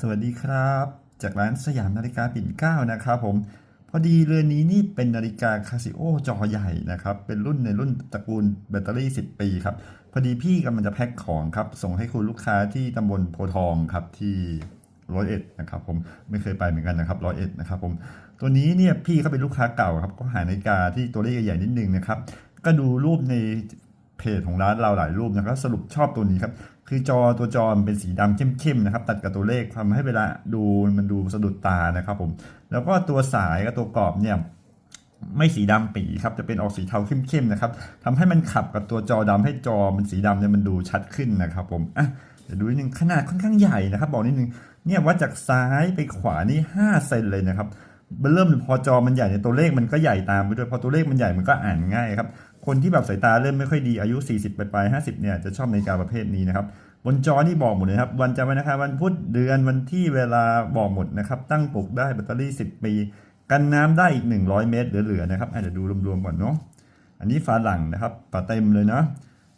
สวัสดีครับ จากร้านสยามนาฬิกาปิ่นเก้านะครับผม พอดีเรือนนี้นี่เป็นนาฬิกาคาซิโอจอใหญ่นะครับ เป็นรุ่นในรุ่นตระกูลแบตเตอรี่ 10 ปีครับ พอดีพี่กำลังจะแพ็คของครับ ส่งให้คุณลูกค้าที่ตำบลโพทองครับที่ร้อยเอ็ดนะครับผมไม่เคยไปเหมือนกันนะครับร้อยเอ็ดนะครับผมตัวนี้เนี่ยพี่เขาเป็นลูกค้าเก่าครับก็หานาฬิกาที่ตัวเลขใหญ่ๆนิดนึงนะครับก็ดูรูปในเพจของร้านเราหลายรูปนะครับสรุปชอบตัวนี้ครับ คือจอตัวจอมันเป็นสีดำเข้มๆนะครับตัดกับตัวเลขทำให้เวลาดูมันดูสะดุดตานะครับผมแล้วก็ตัวสายกับตัวกรอบเนี่ยไม่สีดำปีครับจะเป็นออกสีเทาเข้มๆนะครับทำให้มันขับกับตัวจอดำให้จอมันสีดำเนี่ยมันดูชัดขึ้นนะครับผมอะเดี๋ยวดูนิดนึงขนาดค่อนข้างใหญ่นะครับ บอกนิดนึงเนี่ยวัดจากซ้ายไปขวานี่5เซนเลยนะครับเริ่มพอจอมันใหญ่ในยตัวเลขมันก็ใหญ่ตามไปด้วยพอตัวเลขมันใหญ่มันก็อ่านง่ายครับ คนที่แบบสายตาเริ่มไม่ค่อยดีอายุ 40 ไปปลายๆ50เนี่ยจะชอบนาฬิกาประเภทนี้นะครับบนจอนี่บอกหมดเลยครับ วันจำไว้นะครับวันพุธเดือนวันที่เวลาบอกหมดนะครับ ตั้งปลุกได้แบตเตอรี่ 10 ปี กันน้ำได้อีก 100 เมตรเหลือๆนะครับอาจจะดูรวมๆก่อนเนาะอันนี้ฝาหลังนะครับฝาเต็มเลยเนาะ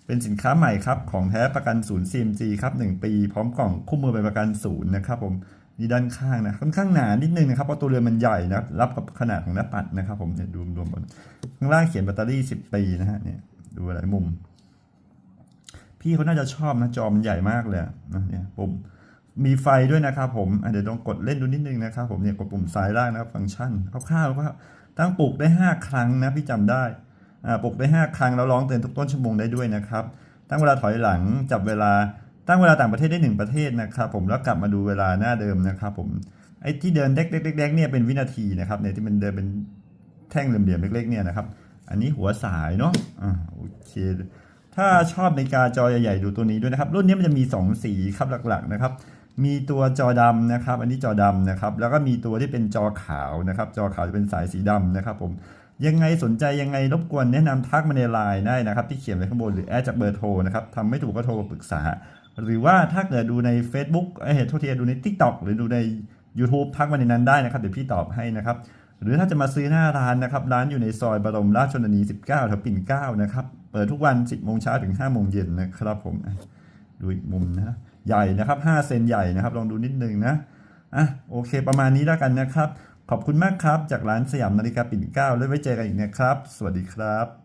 เป็นสินค้าใหม่ครับ ของแท้ประกันศูนย์ CMG ครับ 1 ปี พร้อมกล่องคู่มือไปประกันศูนย์นะครับผม นี่ด้านข้างนะค่อนข้างหนานิดนึงนะครับเพราะตัวเรือนมันใหญ่นะรับกับขนาดของหน้าปัดนะครับ ผมเนี่ยดูรวมๆก่อนข้างล่างเขียนแบตเตอรี่ 10 ปีนะฮะเนี่ยดูหลายมุม พี่เขาน่าจะชอบนะจอมันใหญ่มากเลยนะเนี่ยปุ่มมีไฟด้วยนะครับผมเดี๋ยวลองกดเล่นดูนิดนึงนะครับผมเนี่ยกดปุ่มซ้ายล่างนะครับฟังก์ชันคร่าวๆว่าตั้งปลุกได้ 5 ครั้งนะพี่จำได้อ่าปลุกได้ 5 ครั้งแล้วร้องเตือนทุกต้นชั่วโมงได้ด้วยนะครับ ตั้งเวลาถอยหลังจับเวลา ตั้งเวลาต่างประเทศได้หนึ่งประเทศนะครับผมแล้วกลับมาดูเวลาหน้าเดิมนะครับผมไอ้ที่เดินเด็กๆเนี่ยเป็นวินาทีนะครับเนี่ยที่มันเดินเป็นแท่งเหลี่ยมๆเล็กๆเนี่ยนะครับอันนี้หัวสายเนาะอ่าโอเคถ้าชอบในาฬิกาจอใหญ่ๆดูตัวนี้ด้วยนะครับ รุ่นนี้มันจะมี 2 สีครับหลักๆนะครับ มีตัวจอดำนะครับ อันนี้จอดำนะครับ แล้วก็มีตัวที่เป็นจอขาวนะครับ จอขาวจะเป็นสายสีดำนะครับ ผมยังไงสนใจยังไงรบกวนแนะนำทักมาในไลน์ได้นะครับ ที่เขียนไว้ข้างบนหรือแอดจากเบอร์โทรนะครับทำไม่ถูกก็โทรปรึกษา หรือว่าถ้าเกิดดูใน Facebook เอ้ยโทษทีดูใน TikTok หรือดูใน YouTube ทักมาในนั้นได้นะครับ เดี๋ยวพี่ตอบให้นะครับ หรือถ้าจะมาซื้อหน้าร้านนะครับ ร้านอยู่ในซอยบรมราชชนนี 19แถวปิ่นเกล้านะครับ เปิดทุกวัน 10โมงเช้าถึง5โมงเย็นนะครับผมดูอีกมุมนะใหญ่นะครับ5เซนใหญ่นะครับ ลองดูนิดนึงนะอะโอเค ประมาณนี้แล้วกันนะครับ ขอบคุณมากครับ จากร้านสยามนาฬิกาปิ่นเกล้าแล้วไว้เจอกันอีกนะครับ สวัสดีครับ